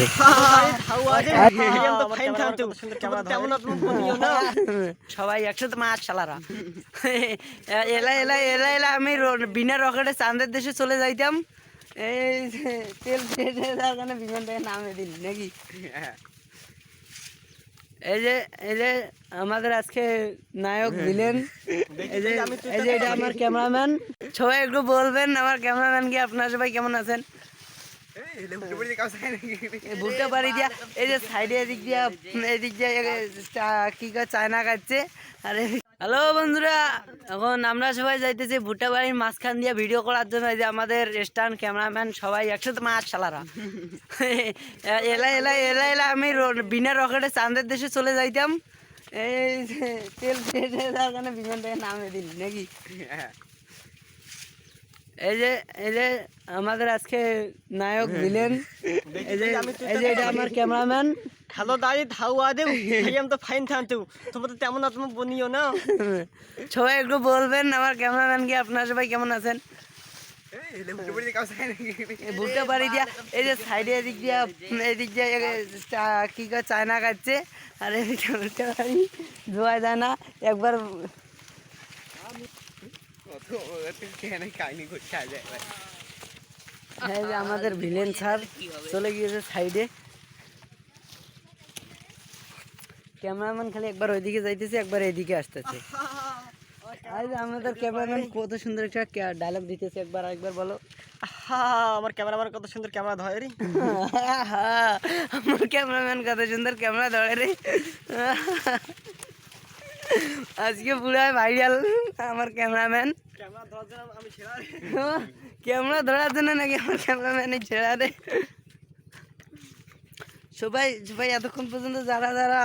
সবাই একসাথে মাছ চালারা এলা এলা এলা এলা আমি বিনা রকেটে চাঁদের দেশে চলে যাইতাম। এই যে তেল কারণে বিমানটাকে নামে দিল নাকি? এই যে এই যে আমাদের আজকে নায়ক দিলেন এই যে এই যে এটা আমার ক্যামেরাম্যান। সবাই একটু বলবেন আমার ক্যামেরাম্যান কি আপনারা সবাই কেমন আছেন? এই ভুট্টা দিয়া এই যে সাইডে এদিক দিয়া এদিক দিয়া কি চায়না খাচ্ছে। আরে হ্যালো বন্ধুরা এখন আমরা সবাই যাইতেছি ভুট্টা বাড়ির মাঝখান দিয়ে ভিডিও করার জন্য। এই যে আমাদের স্টান ক্যামেরাম্যান সবাই একসাথে মাছ চালারা এলা এলা এলা এলা আমি বিনা রকেটে চাঁদের দেশে চলে যাইতাম। এই যে তেল হয়ে যাওয়ার বিমানটাকে নামে দিল নাকি? এই যে এই যে আমাদের আজকে নায়ক দিলেন এই যে এই যে এটা আমার ক্যামেরাম্যান। হ্যালো দাঁড়িয়ে ধাওয়া দেও আমি তো ফাইন থানতে তোমার তো তেমন আত্ম বনিও না। সবাই একটু বলবেন আমার ক্যামেরাম্যান কি আপনারা সবাই কেমন আছেন? এই ভুট্টা বাড়ি দিয়া এই যে সাইডে এদিক দিয়া এদিক দিয়া কি কয় চায়না খাচ্ছে। আর এই ভুট্টা বাড়ি ধোয়া যায় না একবার এই যে আমাদের ভিলেন স্যার চলে গিয়েছে সাইডে। ক্যামেরাম্যান খালি একবার ওইদিকে যাইতেছে একবার এইদিকে আসতেছে। আর আমাদের ক্যামেরাম্যান কত সুন্দর একটা ডায়লগ দিতেছে একবার একবার বলো। আমার ক্যামেরাম্যান কত সুন্দর ক্যামেরা ধরে রে। আমার ক্যামেরাম্যান কত সুন্দর ক্যামেরা ধরে রে। আজকে পুরো ভাইরাল আমার ক্যামেরাম্যান ক্যামেরা ধরার জন্য নাকি আমার ক্যামেরাম্যানে ছেড়া দেয় সবাই সবাই এতক্ষণ পর্যন্ত যারা যারা